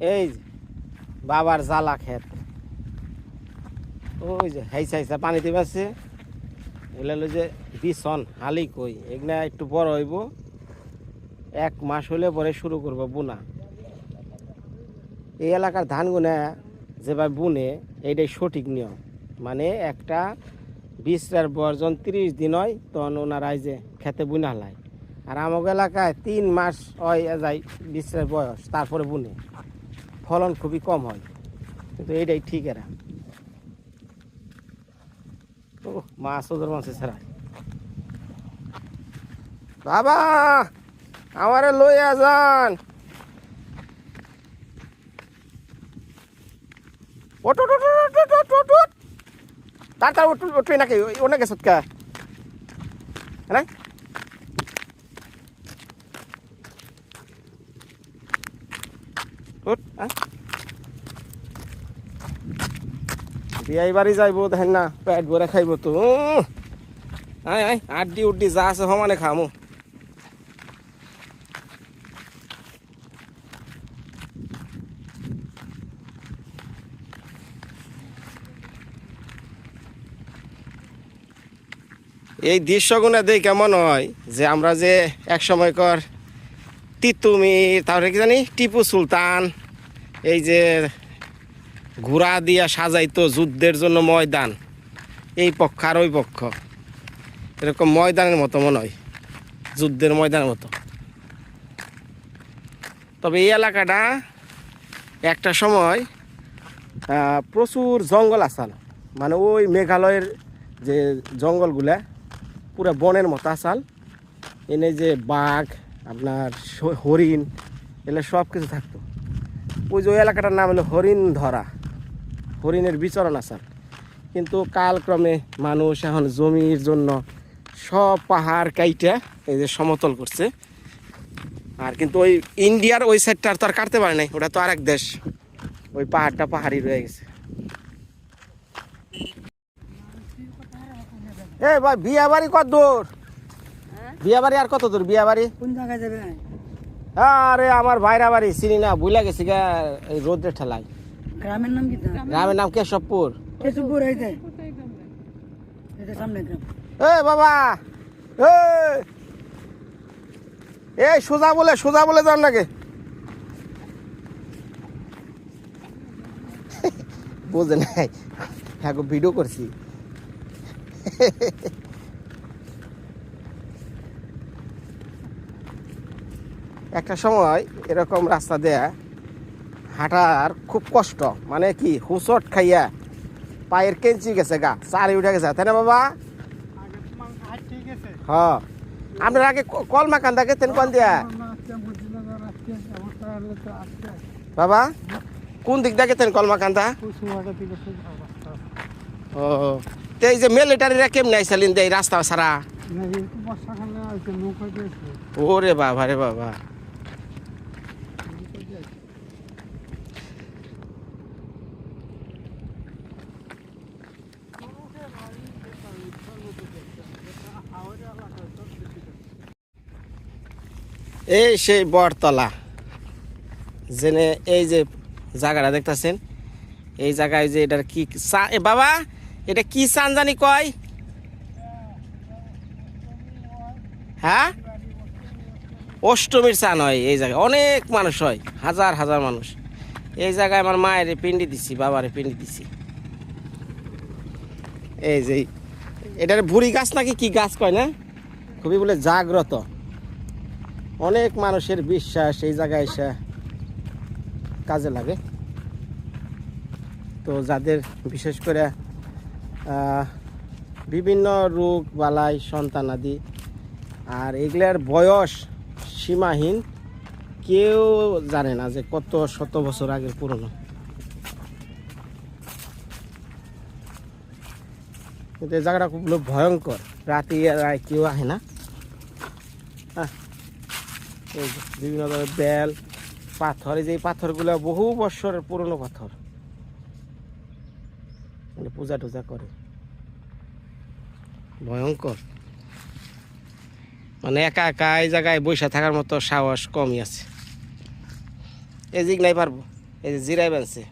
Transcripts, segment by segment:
এই বাবার জ্বালা খেত। ওই যে, হাইসা হাইসা পানি দিবে আছে। এগুলো হলো যে, বিছন, হালি কই, এগুলা একটু বড় হইব। এক মাস হলে পরে শুরু করব বুনা। এই এলাকার ধান গুনা যেভাবে বুনে, এইটাই সঠিক নিয়ম। মানে একটা বিশটার বর্জন তিরিশ দিন হয়, তখন ওনারা যে খেতে বুনা হালায়। আর আমাকে এলাকায় তিন মাস হয় যায় বিশটার বয়স, তারপরে বুনে। ফলন খুবই কম হয় কিন্তু এইটাই ঠিক এরা ও মাছ ওদের মাছে ছাড়া বাবা আমারে লইয়া যান তার তার উঠবি নাকি অনেক গেছত কা বিয়াই বাড়ি যাইব, দেখেন না, পেট ভরে খাইব তো। আয় আয়, আড্ডি উড্ডি যা আছে সমানে খামু এই দৃশ্যগুলো দেখে কেমন হয় যে আমরা যে এক সময়কর তিতুমি তারপরে কি জানি, টিপু সুলতান, এই যে ঘোড়া দিয়া সাজাইতো যুদ্ধের জন্য ময়দান। এই পক্ষ আর ওই পক্ষ। এরকম ময়দানের মতো মনে হয়। যুদ্ধের ময়দানের মতো। তবে এই এলাকাটা একটা সময় প্রচুর জঙ্গল আসাল। মানে ওই মেঘালয়ের যে জঙ্গলগুলা, পুরো বনের মতো আসাল। এনে যে বাঘ, আপনার হরিণ এগুলো সব কিছু থাকতো। ওই যে ওই এলাকাটার নাম হলো হরিণ ধরা হরিণের বিচরণ আসাল কিন্তু কালক্রমে মানুষ এখন জমির জন্য সব পাহাড় কাইটা এই যে সমতল করছে। আর কিন্তু ওই ইন্ডিয়ার ওই সাইডটা আর তো আর কাটতে পারে নাই ওটা তো আরেক দেশ। ওই পাহাড়টা পাহাড়ি রয়ে গেছে। এ ভাই বিয়া বাড়ি কত দূর? বিয়া বাড়ি আর কত দূর? বিয়া বাড়ি? কোন জায়গায় যাবে? আরে আমার ভাইরা বাড়ি চিনি না বুঝলা গেছি গা এই রোদ্রে ঠেলায়। গ্রামের নাম কি গ্রামের নাম কেশবপুর। হইতে এটা সামনে গ্রাম। এ বাবা! এ এই সোজা বলে সোজা বলে যান নাকি? বুঝে নাই। হ্যাঁ ভিডিও করছি। একটা সময় এরকম রাস্তা দেয়া হাঁটার খুব কষ্ট। মানে কি হুসট খাইয়া পায়ের কেঞ্চি গেছে গা চারি উঠে গেছে। তাই না বাবা? হ্যাঁ আপনার আগে কলমা কান্দা গেছেন কোন দিয়া। বাবা কোন দিক দিয়ে গেছেন কলমা কান্দা ও তো এই যে মিলিটারিরা কেমনে আইসালিন দেয় রাস্তা সারা ওরে বাবা রে বাবা। এই সেই বটতলা। জেনে এই যে জায়গাটা দেখতেছেন, এই জায়গায় যে এটার কি বাবা, এটা কি চান জানি কয়? হ্যাঁ? অষ্টমীর চান হয় এই জায়গায়, অনেক মানুষ হয়, হাজার হাজার মানুষ। এই জায়গায় আমার মায়ের পিন্ডি দিছি, বাবারে পিন্ডি দিছি। এই যে, এটার ভুড়ি গাছ নাকি কি গাছ কয় না? খুবই বলে জাগ্রত। অনেক মানুষের বিশ্বাস এই জায়গায় এসে কাজে লাগে। তো যাদের বিশেষ করে বিভিন্ন রোগ বালাই, সন্তান আদি, আর এগুলার বয়স সীমাহীন, কেউ জানে না যে কত শত বছর আগের পুরনো। কিন্তু এই জায়গাটা খুব ভয়ঙ্কর। রাতে কেউ আহে না। হ্যাঁ বিভিন্ন ধরনের বেল, পাথর, এই যে পাথরগুলো বহু বছরের পুরনো পাথর। এগুলো পূজা টুজা করে। ভয়ঙ্কর। মানে একা একা এই জায়গায় বসে থাকার মতো সাহস কমই আছে। এই দিক নাই পারব, এই যে জিরাই বানছে।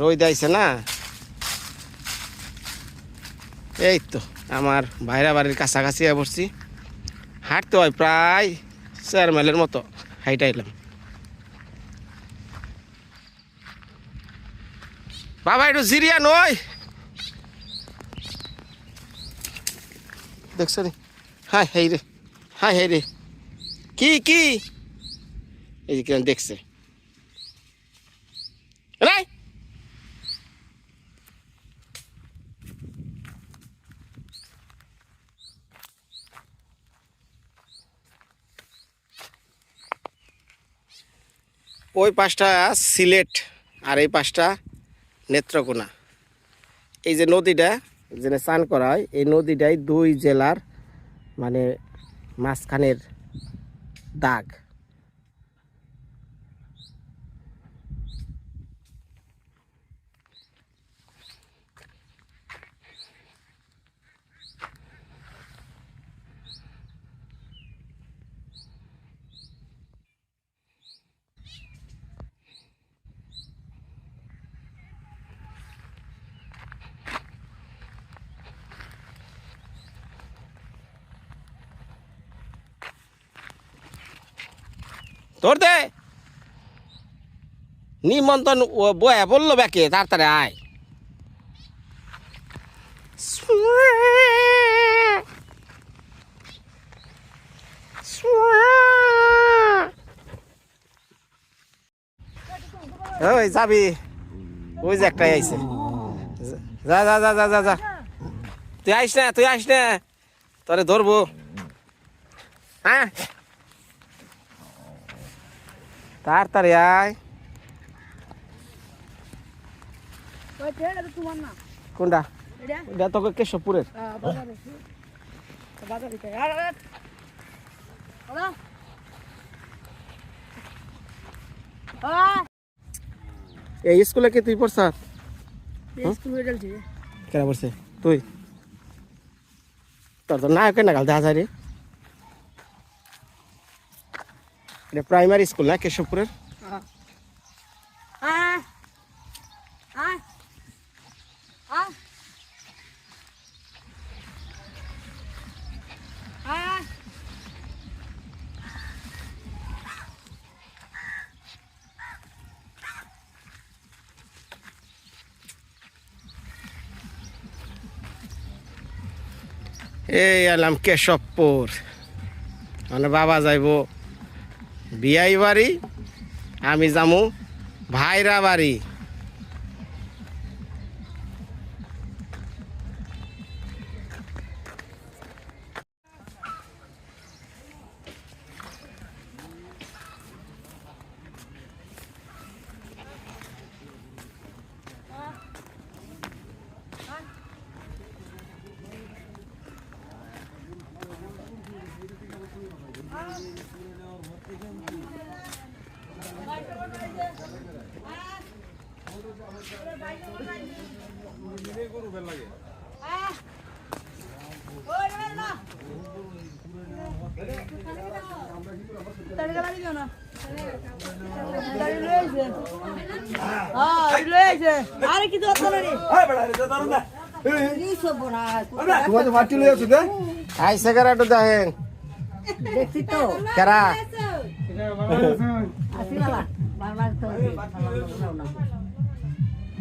রই দিয়েছে না? এই তো, আমার ভাইরা বাড়ির কাছাকাছি পড়ছি হাঁটতে হয় প্রায় চার মাইলের মতো হাইটাইলাম বাবা, একটু জিরিয়া নয়। দেখছ রে? হাই হাই রে। হাই হাই রে। কি কি? এই যে দেখছে রাই ওই পাশটা সিলেট আর এই পাশটা নেত্রকোনা। এই যে নদীটা যেটা স্নান করা হয়, এই নদীটাই দুই জেলার মানে মাঝখানের দাগ। তোর দে। নিমন্ত্রণ ও বয়া বলল ব্যাকে, তাড়াতাড়ি আয়। ওই যাবি। ওই যে একটাই আইছে। যা যা যা যা যা যা। তুই আইস না, তুই আইস না। তোরে ধরবো। হ্যাঁ? তাড়াতাড়ি আয়। কোনটা? এটা? তোকে কেশবপুরের। এই স্কুলে কি তুই পড়ছ? স্কুল কেন পড়ছে? তুই? তোর তো না কেন গাল দেখা যায় রে। এটা প্রাইমারি স্কুল না কেশবপুরের? এই এলাম কেশবপুর। মানে বাবা যাইব। বিয়াই বাড়ি আমি যামু ভাইরা বাড়ি। আরে কি দরকার রে না তোমার তো মাটি লই আছো আইসে কারা দেখেন দেখছি তো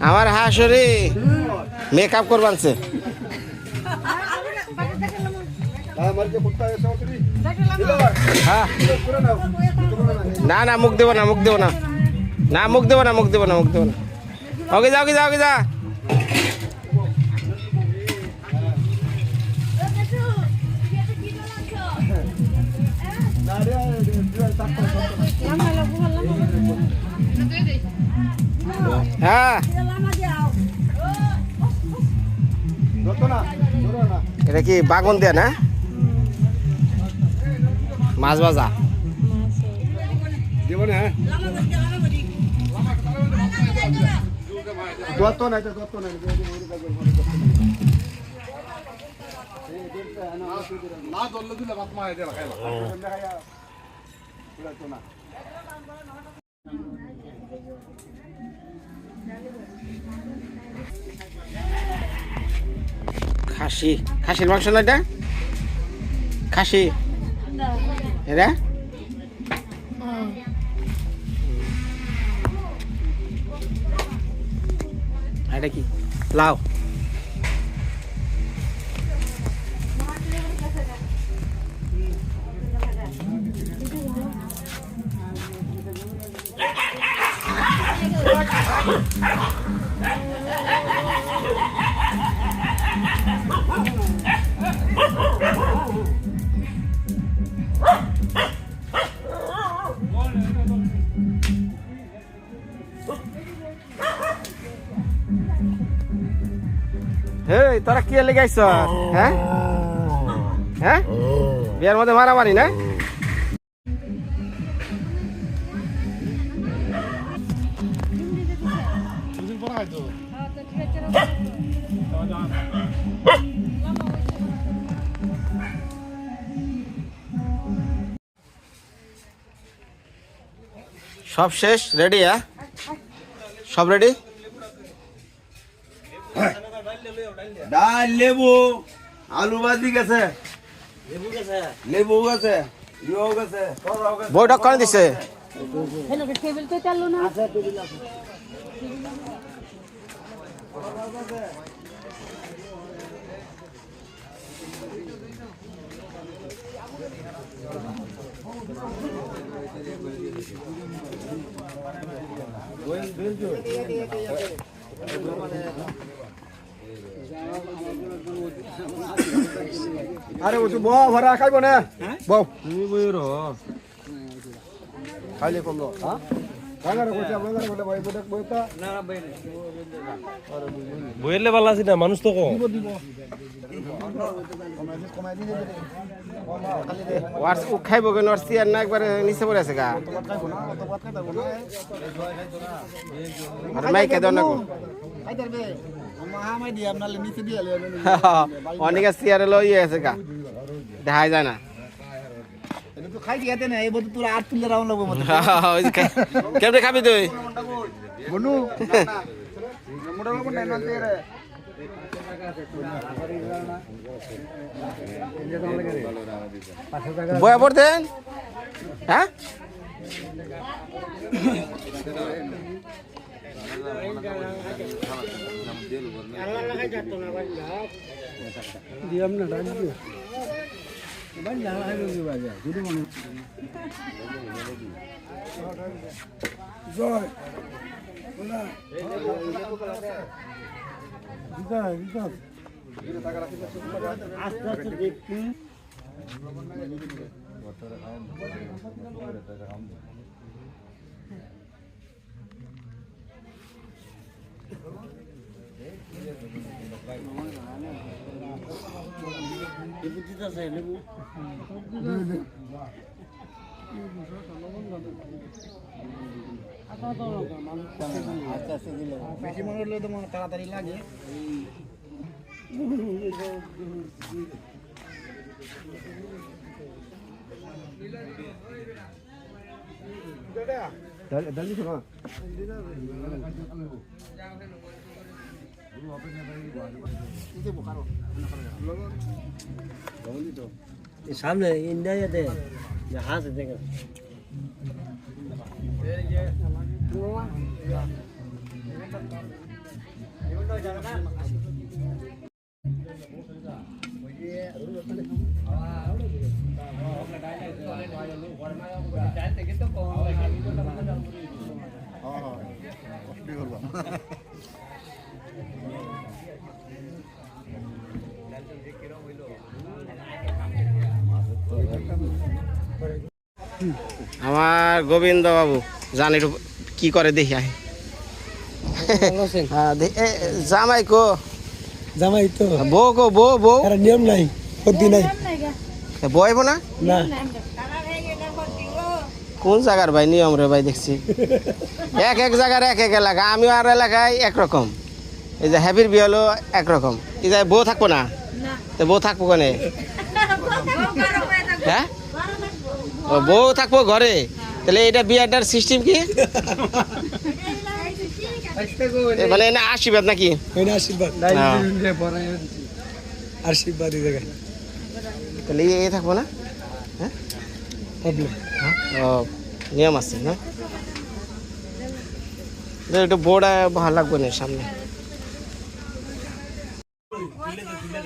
আমার হাসরে মেকআপ করবানছে না না, মুখ দেব না, মুখ দেব না। না, মুখ দেব না, মুখ দেব না, মুখ দেব না। ওকে যা ওকে যা ওকে যা এটা কি বাগন দেয়া না? মাছ ভাজা। না খাসি। খাসির মাংস না এটা খাসি। এটা এটা কি? লাউ। হে তোরা কি লেগে আইছ হ্যাঁ হ্যাঁ বিয়ার মধ্যে মারামারি না সব শেষ? রেডি হ্যাঁ? সব রেডি ডাল লেবু আলু ভাজি গেছে। লেবু গেছে। বৈঠক করে দিছে? তো চালু না আরে ও তো বউ ভরা খাইব না? বউ। তুমি বই রো খাইলে কম হ্যাঁ? বইলে ভালো আছে না মানুষ তো কম। খাইব কেন? ওর চেয়ার না একবারে নিচে পড়ে আছে গা। আর মাইকে দাও না অনেকে চেয়ারে লই আছে গা। দেখাই যায় না। কেমনে খাবি তুই? বয়া পড়তেন হ্যাঁ? দিয়াম না ডাল জয় আস্তে দিদা দিদা আস্তে আস্তে দেখি বেশি মনে হলে তো তাড়াতাড়ি লাগে দালি শোনা সামনে ইন্ডিয়াতে হাঁস দেখে গোবিন্দ বাবু জানি কি করে দেখি আছেন? হ্যাঁ, জামাই কো? জামাই তো। বউ কো বউ বউ? নিয়ম নাই পদ্ধতি নাই। বইব না? না। কোন জায়গার ভাই? নিয়ম রে ভাই দেখছি। এক এক জায়গার এক এক এলাকা আমি আর এলাকায় একরকম। এই যে হ্যাপির বিয়ে হলো একরকম। এই যে বউ থাকব না? তো বউ থাকব কেনে? হ্যাঁ? বউ থাকব ঘরে? তাহলে এটা বিয়েটার সিস্টেম কি? মানে না আশীর্বাদ নাকি? ওই না। আশীর্বাদ হ্যাঁ। আশীর্বাদ তাহলে এ থাকব না? প্রবলেম। ও নিয়ম আছে না? একটু বোর্ড ভালো লাগবে না সামনে।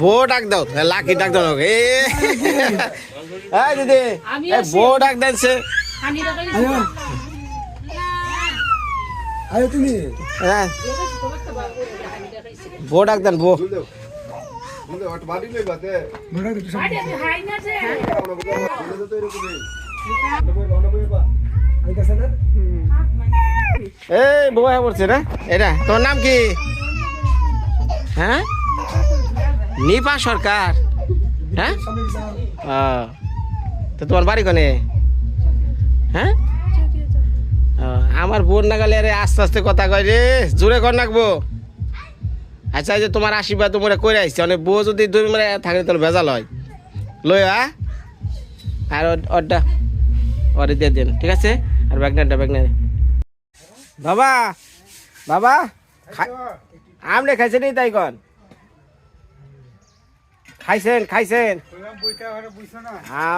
বউ ডাক দাও লাকি ডাক দাও এ এই দিদি বউ ডাক দিচ্ছে আরে তুমি। হ্যাঁ। বউ ডাক দেন না এই বউ হয়ে পড়ছে না? এটা তোর নাম কি? হ্যাঁ? নিপা সরকার। হ্যাঁ? তো তোমার বাড়ি কোনে? হ্যাঁ? আমার বোন না গেলে আস্তে আস্তে কথা কয় রে, জোরে কর নাকবো। আচ্ছা যে তোমার আশীর্বাদ তোমরা করে আসছে অনেক বউ যদি দুই মানে থাকে তাহলে ভেজাল হয়। লই আর ওরটা ওরে দিয়ে দেন, ঠিক আছে? আর ব্যাগনারটা, ব্যাগনার। বাবা বাবা, খাই- আপনি খাইছেন তাই কন? খাইছেন খাইছেন?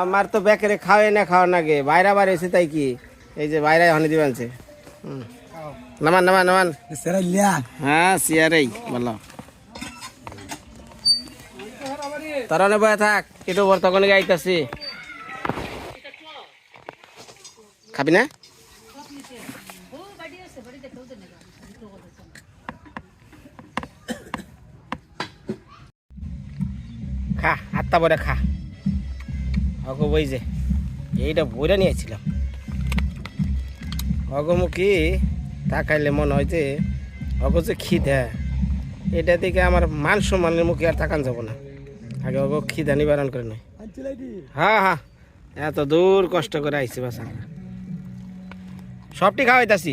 আমার তো বেকারে খাওয়াই না খাওয়া নাগে। বাইরে বাইরে এসে তাই কি? এই যে বাইরে হনে দিবেন সে। নামান নামান নামান। হ্যাঁ সিয়ারেই বলো। তরনে বয়ে থাক একটু বর তখন গাইতাছি। খাবি না? আত্মা বলে খা। অগো বই যে, এইটা বইটা নিয়েছিলাম। অগমুখী তাকাইলে মনে হয় যে, অগ যে খিদা, এটা থেকে আমার মান সম্মানের মুখে আর তাকান যাব না। আগে অগ খিদা নিবারণ করে নয় হ্যাঁ হ্যাঁ এত দূর কষ্ট করে আইছি বাসা সবটি খাওয়াইতাছি।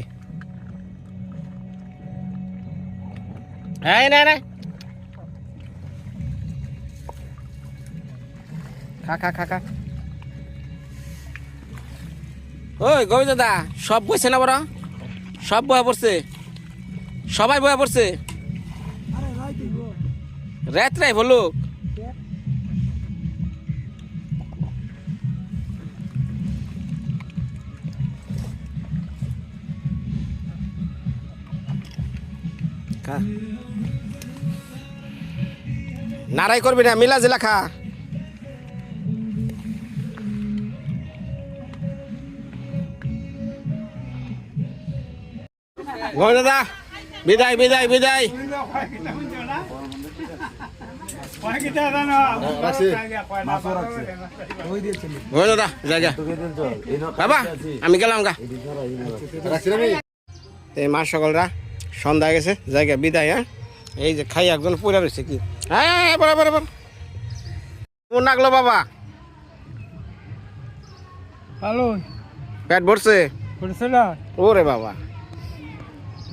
এই না না। খা খা খা ওই গোবিন্দ দা, সব বইছে না বড়? সব বয়া পড়ছে। সবাই বয়া পড়ছে। রাত রাই বলুক নারাই করবি না, মিলা জিলা খা। গোবিন্দ দা বিদায় বিদায় বিদায়। রাখছি মাছও রাখছি ওই দিয়েছিল গোবিন্দ দা জায়গা। বাবা আমি গেলাম গা। এই মা সকলরা সন্ধ্যা হয়ে গেছে জায়গা বিদায় হ্যাঁ? এই যে খাই একজন পুরা রয়েছে কি? হ্যাঁ বরাবর বরাবর কেমন লাগল বাবা? ভালো পেট ভরছে? করছে না। ওরে বাবা।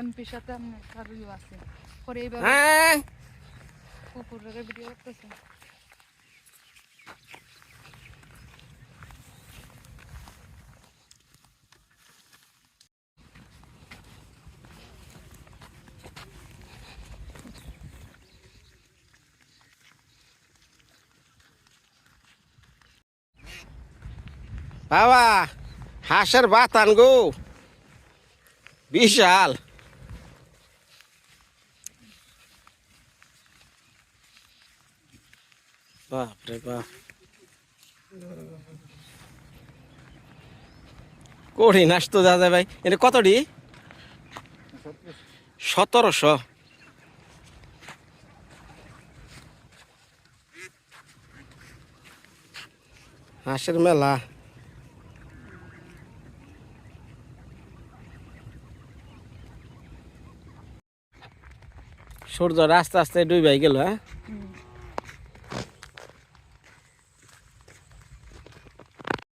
এমপির সাথে আছে পরে এইবার কুকুর ভিডিও করতেছে বাবা, হাঁসের বাতান গো। বিশাল। বাপরে বাপ। কঠিন হাঁস তো দাদা ভাই। এটা কতটি? সতেরোশো। হাঁসের মেলা। সূর্য আস্তে আস্তে ডুবাই গেল হ্যাঁ?